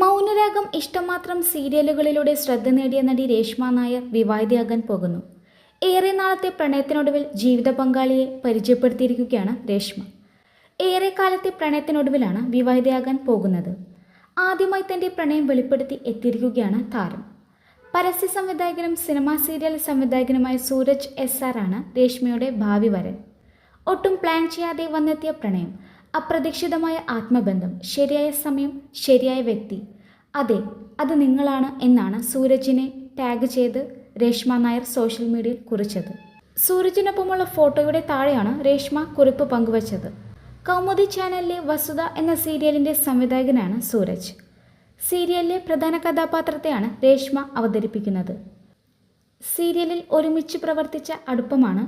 മൗനരാഗം ഇഷ്ടമാത്രം സീരിയലുകളിലൂടെ ശ്രദ്ധ നേടിയ നടി രേഷ്മ നായർ വിവാഹിതയാകാൻ പോകുന്നു. ഏറെ നാളത്തെ പ്രണയത്തിനൊടുവിൽ ജീവിത പങ്കാളിയെ പരിചയപ്പെടുത്തിയിരിക്കുകയാണ് രേഷ്മ. ഏറെ കാലത്തെ പ്രണയത്തിനൊടുവിലാണ് വിവാഹിതയാകാൻ പോകുന്നത്. ആദ്യമായി തന്റെ പ്രണയം വെളിപ്പെടുത്തി എത്തിയിരിക്കുകയാണ് താരം. പരസ്യ സംവിധായകനും സിനിമാ സീരിയൽ സംവിധായകനുമായ സൂരജ് എസ് ആർ ആണ് രേഷ്മയുടെ ഭാവി വരൻ. ഒട്ടും പ്ലാൻ ചെയ്യാതെ വന്നെത്തിയ പ്രണയം അപ്രതീക്ഷിതമായ ആത്മബന്ധം ശരിയായ സമയം ശരിയായ വ്യക്തി. അതെ അത് നിങ്ങളാണ് എന്നാണ് സൂരജിനെ ടാഗ് ചെയ്ത് രേഷ്മ നായർ സോഷ്യൽ മീഡിയയിൽ കുറിച്ചത്. സൂരജിനൊപ്പമുള്ള ഫോട്ടോയുടെ താഴെയാണ് രേഷ്മ കുറിപ്പ് പങ്കുവച്ചത്. കൗമുദി ചാനലിലെ വസുത എന്ന സീരിയലിന്റെ സംവിധായകനാണ് സൂരജ്. സീരിയലിലെ പ്രധാന കഥാപാത്രത്തെയാണ് രേഷ്മ അവതരിപ്പിക്കുന്നത്. സീരിയലിൽ ഒരുമിച്ച് പ്രവർത്തിച്ച അടുപ്പമാണ്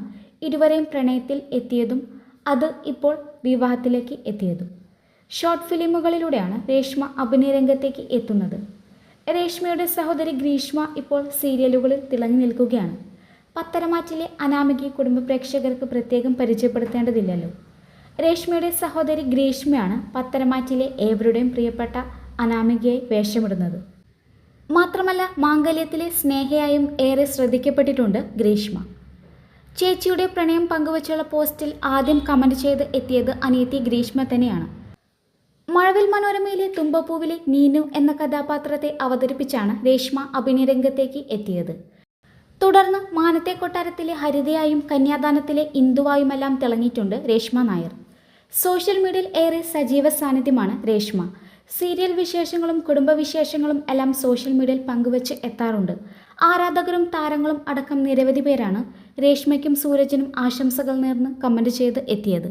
ഇരുവരെയും പ്രണയത്തിൽ എത്തിയതും അത് ഇപ്പോൾ വിവാഹത്തിലേക്ക് എത്തിയത്. ഷോർട്ട് ഫിലിമുകളിലൂടെയാണ് രേഷ്മ അഭിനയരംഗത്തേക്ക് എത്തുന്നത്. രേഷ്മയുടെ സഹോദരി ഗ്രീഷ്മ ഇപ്പോൾ സീരിയലുകളിൽ തിളങ്ങി നിൽക്കുകയാണ്. പത്തരമാറ്റിലെ അനാമികി കുടുംബ പ്രേക്ഷകർക്ക് പ്രത്യേകം പരിചയപ്പെടുത്തേണ്ടതില്ലല്ലോ. രേഷ്മയുടെ സഹോദരി ഗ്രീഷ്മയാണ് പത്തരമാറ്റിലെ ഏവരുടെയും പ്രിയപ്പെട്ട അനാമികയായി വേഷമിടുന്നത്. മാത്രമല്ല മാംഗല്യത്തിലെ സ്നേഹയായും ഏറെ ശ്രദ്ധിക്കപ്പെട്ടിട്ടുണ്ട് ഗ്രീഷ്മ. ചേച്ചിയുടെ പ്രണയം പങ്കുവച്ചുള്ള പോസ്റ്റിൽ ആദ്യം കമന്റ് ചെയ്ത് എത്തിയത് അനിയത്തി ഗ്രീഷ്മ തന്നെയാണ്. മഴവിൽ മനോരമയിലെ തുമ്പപ്പൂവിലെ നീനു എന്ന കഥാപാത്രത്തെ അവതരിപ്പിച്ചാണ് രേഷ്മ അഭിനയരംഗത്തേക്ക് എത്തിയത്. തുടർന്ന് മാനത്തെ കൊട്ടാരത്തിലെ ഹരിതയായും കന്യാദാനത്തിലെ ഇന്ദുവായുമെല്ലാം തിളങ്ങിയിട്ടുണ്ട് രേഷ്മ നായർ. സോഷ്യൽ മീഡിയയിൽ ഏറെ സജീവ സാന്നിധ്യമാണ് രേഷ്മ. സീരിയൽ വിശേഷങ്ങളും കുടുംബവിശേഷങ്ങളും എല്ലാം സോഷ്യൽ മീഡിയയിൽ പങ്കുവച്ച് എത്താറുണ്ട്. ആരാധകരും താരങ്ങളും അടക്കം നിരവധി പേരാണ് രേഷ്മയ്ക്കും സൂരജിനും ആശംസകൾ നേർന്ന് കമന്റ് ചെയ്ത് എത്തിയത്